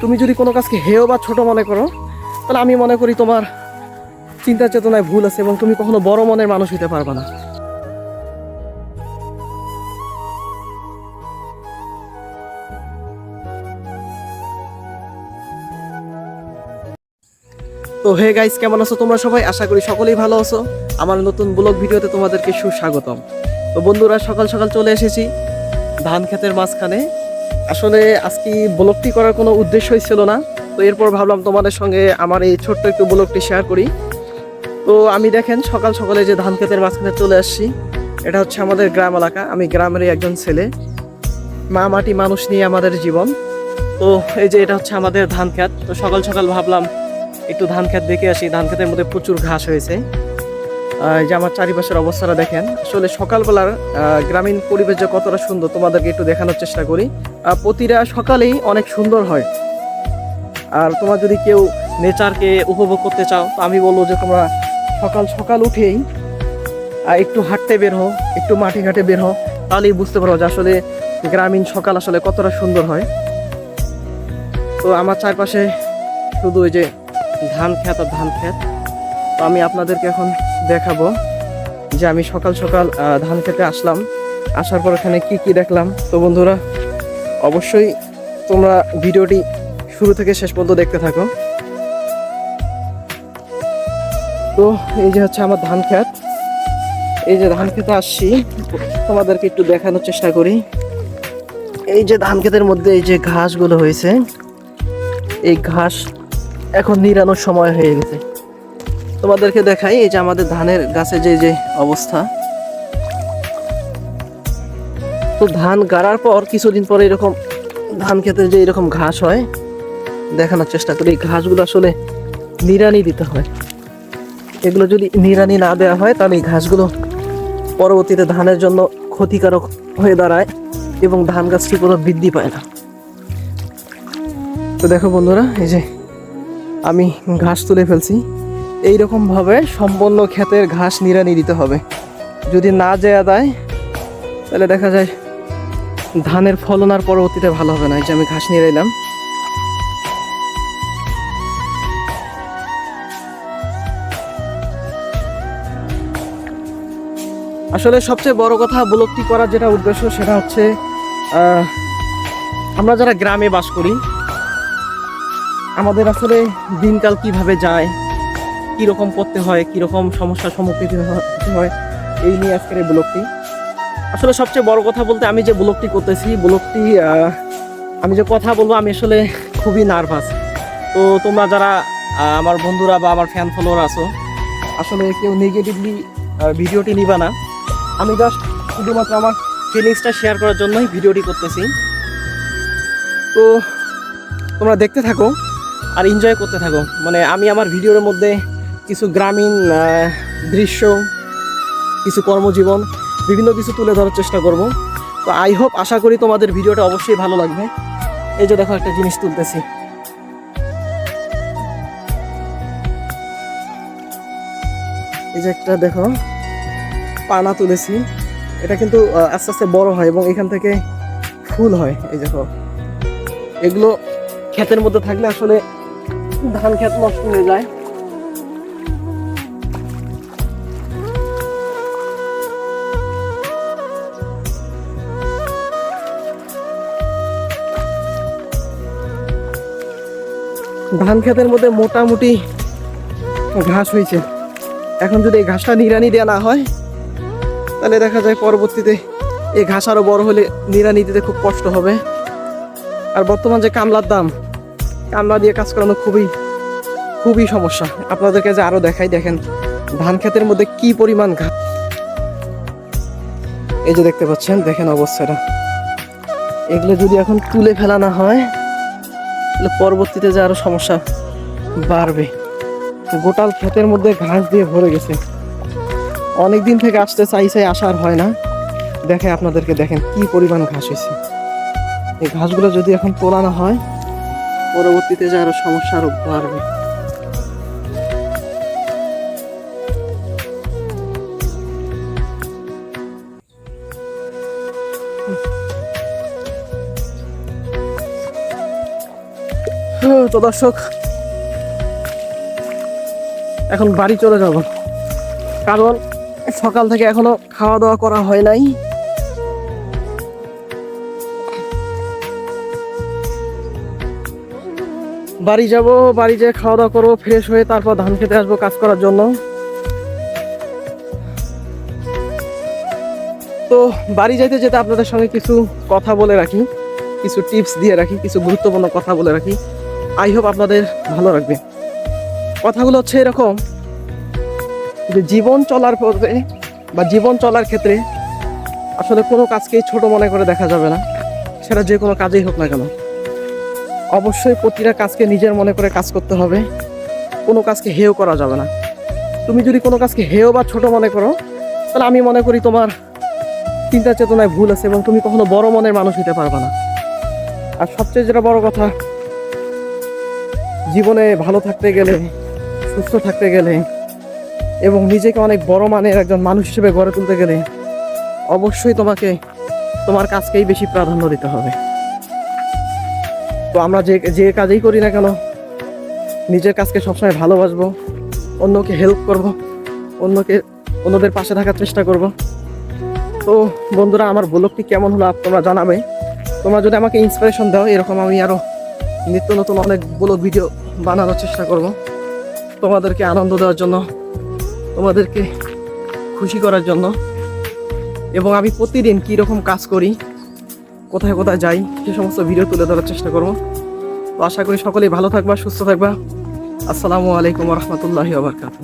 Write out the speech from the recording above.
তুমি যদি কোনো কাজকে হেয় বা ছোট মনে করো, তাহলে আমি মনে করি তোমার চিন্তা চেতনায় ভুল আছে এবং তুমি কখনো বড় মনের মানুষ হতে পারবে না। তো হে গাইস কেমন আছো তোমরা সবাই? আশা করি সকলেই ভালো আছো। আমার নতুন ব্লগ ভিডিওতে তোমাদেরকে সুস্বাগতম। তো বন্ধুরা, সকাল সকাল চলে এসেছি ধান ক্ষেতের মাঝখানে। আসলে আজকে ব্লগটি করার কোনো উদ্দেশ্যই ছিল না। তো এরপর ভাবলাম তোমাদের সঙ্গে আমার এই ছোট্ট একটু ব্লগটি শেয়ার করি। তো আমি দেখেন, সকাল সকালে যে ধান ক্ষেতের মাঝখানে চলে আসছি, এটা হচ্ছে আমাদের গ্রাম এলাকা। আমি গ্রামেরই একজন ছেলে। মা মাটি মানুষ নিয়ে আমাদের জীবন। তো এই যে এটা হচ্ছে আমাদের ধান ক্ষেত। তো সকাল সকাল ভাবলাম, একটু ধান ক্ষেত দেখে আসি। ধান ক্ষেতের মধ্যে প্রচুর ঘাস হয়েছে। যে আমার চারিপাশের অবস্থাটা দেখেন, আসলে সকালবেলার গ্রামীণ পরিবেশ যে কতটা সুন্দর, তোমাদেরকে একটু দেখানোর চেষ্টা করি। প্রতিটা সকালেই অনেক সুন্দর হয়। আর তোমরা যদি কেউ নেচারকে উপভোগ করতে চাও, তো আমি বলব যে তোমরা সকাল সকাল উঠেই একটু হাঁটতে বের হো একটু মাঠে ঘাটে বের হো তাহলেই বুঝতে পারো যে আসলে গ্রামীণ সকাল আসলে কতটা সুন্দর হয়। তো আমার চারপাশে শুধু ওই যে ধান ক্ষেত আর ধান ক্ষেত। তো আমি আপনাদেরকে এখন দেখাবো যে আমি সকাল সকাল ধান খেতে আসলাম। আসার পর এখানে কি কি দেখলাম? তো বন্ধুরা, অবশ্যই তোমরা ভিডিওটি শুরু থেকে শেষ পর্যন্ত দেখতে থাকো। তো এই যে হচ্ছে আমার ধান ক্ষেত। এই যে ধান খেতে আসছি। তোমাদেরকে একটু দেখানোর চেষ্টা করি। এই যে ধান ক্ষেতের মধ্যে এই যে ঘাসগুলো হয়েছে, এই ঘাস এখন নিরানোর সময় হয়ে গেছে। তোমাদেরকে দেখাই এই যে আমাদের ধানের গাছে যে যে অবস্থা। তো ধান গাড়ার পর কিছুদিন পরে এরকম ধান খেতে যে এরকম ঘাস হয়, দেখানোর চেষ্টা করি। এই ঘাসগুলো আসলে নিরানি দিতে হয়। এগুলো যদি নিরানি না দেওয়া হয়, তাহলে এই ঘাসগুলো পরবর্তীতে ধানের জন্য ক্ষতিকারক হয়ে দাঁড়ায় এবং ধান গাছটি কোনো বৃদ্ধি পায় না। তো দেখো বন্ধুরা, এই যে আমি ঘাস তুলে ফেলছি। এই রকম ভাবে সম্পূর্ণ ক্ষেতের ঘাস নিড়ানি দিতে হবে। যদি না দেয়া দেয় তাহলে দেখা যায় ধানের ফলন আর পরবর্তীতে ভালো হবে না। এই যে আমি ঘাস নিড়াইলাম আসলে সবচেয়ে বড় কথা ব্লকটি করার যেটা উদ্দেশ্য, সেটা হচ্ছে আমরা যারা গ্রামে বাস করি, আমাদের আসলে দিনকাল কীভাবে যায় কীরকম করতে হয়, কীরকম সমস্যার সম্মুখীন হতে হয়, এই নিয়ে আজকের এই ব্লগটি। আসলে সবচেয়ে বড় কথা বলতে আমি যে ব্লগটি করতেছি, ব্লগটি আমি যে কথা বলব, আমি আসলে খুবই নার্ভাস। তো তোমরা যারা আমার বন্ধুরা বা আমার ফ্যান ফলোয়ার আছো, আসলে কেউ নেগেটিভলি ভিডিওটি নিবা না। আমি জাস্ট শুধুমাত্র আমার ফিলিংসটা শেয়ার করার জন্যই ভিডিওটি করতেছি। তো তোমরা দেখতে থাকো আর এনজয় করতে থাকো। মানে আমি আমার ভিডিওর মধ্যে কিছু গ্রামীণ দৃশ্য, কিছু কর্মজীবন, বিভিন্ন কিছু তুলে ধরার চেষ্টা করব। তো আই হোপ আশা করি তোমাদের ভিডিওটা অবশ্যই ভালো লাগবে। এই যে দেখো একটা জিনিস তুলতেছি। এই যে একটা দেখো, পানা তুলেছি। এটা কিন্তু আস্তে আস্তে বড় হয় এবং এখান থেকে ফুল হয়। এই দেখো, এগুলো ক্ষেতের মধ্যে থাকলে আসলে ধান ক্ষেত নষ্ট হয়ে যায়। ধান ক্ষেতের মধ্যে মোটামুটি ঘাস হয়েছে। এখন যদি এই ঘাসটা নিড়ানি দেওয়া না হয়, তাহলে দেখা যায় পরবর্তীতে এই ঘাস আরও বড় হলে নিড়ানি দিতে খুব কষ্ট হবে। আর বর্তমান যে কামলার দাম, কামলা দিয়ে কাজ করানো খুবই খুবই সমস্যা। আপনাদেরকে যে আরও দেখাই, দেখেন ধান ক্ষেতের মধ্যে কি পরিমাণ ঘাস। এই যে দেখতে পাচ্ছেন, দেখেন অবস্থাটা। এগুলো যদি এখন তুলে ফেলা না হয় পরবর্তীতে যে আরও সমস্যা বাড়বে। গোটাল ক্ষেতের মধ্যে ঘাস দিয়ে ভরে গেছে। অনেক দিন থেকে আসতে চাই চাই আসার হয় না। দেখে আপনাদেরকে, দেখেন কি পরিমাণ ঘাস হয়েছে। এই ঘাসগুলো যদি এখন তোলা না হয়, পরবর্তীতে যে আরও সমস্যা আরও বাড়বে। তো দর্শক। এখন বাড়ি চলে যাব। কারণ সকাল থেকে এখনও খাওয়া দাওয়া করা হয় নাই। বাড়ি যাব, বাড়ি যেয়ে খাওয়া দাওয়া করব ফ্রেশ হয়ে তারপর ধান খেতে আসব কাজ করার জন্য। তো বাড়ি যাইতে যেতে আপনাদের সঙ্গে কিছু কথা বলে রাখি, কিছু টিপস দিয়ে রাখি, কিছু গুরুত্বপূর্ণ কথা বলে রাখি। আই হোপ আপনাদের ভালো লাগবে। কথাগুলো হচ্ছে এরকম যে জীবন চলার পথে বা জীবন চলার ক্ষেত্রে আসলে কোনো কাজকেই ছোট মনে করে দেখা যাবে না। সেটা যে কোনো কাজেই হোক না কেন। অবশ্যই প্রতিটা কাজকে নিজের মনে করে কাজ করতে হবে। কোনো কাজকে হেও করা যাবে না। তুমি যদি কোনো কাজকে হেয় বা ছোট মনে করো, তাহলে আমি মনে করি তোমার চিন্তা চেতনায় ভুল আছে এবং তুমি কখনো বড় মনের মানুষ হতে পারবে না। আর সবচেয়ে যেটা বড় কথা জীবনে ভালো থাকতে গেলে, সুস্থ থাকতে গেলে, এবং নিজেকে অনেক বড় মানের একজন মানুষ হিসেবে গড়ে তুলতে গেলে অবশ্যই তোমাকে, তোমার কাজকেই বেশি প্রাধান্য দিতে হবে। তো আমরা যে যে কাজেই করি না কেন, নিজের কাজকে সবসময় ভালোবাসবো, অন্যকে হেল্প করব, অন্যকে, অন্যদের পাশে থাকার চেষ্টা করব। তো বন্ধুরা, আমার ব্লগটি কেমন হলো তোমরা জানাবে। তোমরা যদি আমাকে ইন্সপিরেশন দাও, এরকম আমি আরও নিত্য নতুন অনেক ব্লগ ভিডিও বানানোর চেষ্টা করব। তোমাদেরকে আনন্দ দেওয়ার জন্য, তোমাদেরকে খুশি করার জন্য। এবং আমি প্রতিদিন কী রকম কাজ করি, কোথায় কোথায় যাই, সে সমস্ত ভিডিও তুলে ধরার চেষ্টা করব। তো আশা করি সকলেই ভালো থাকবা, সুস্থ থাকবা। আসসালামু আলাইকুম রহমতুল্লাহি আবরকাত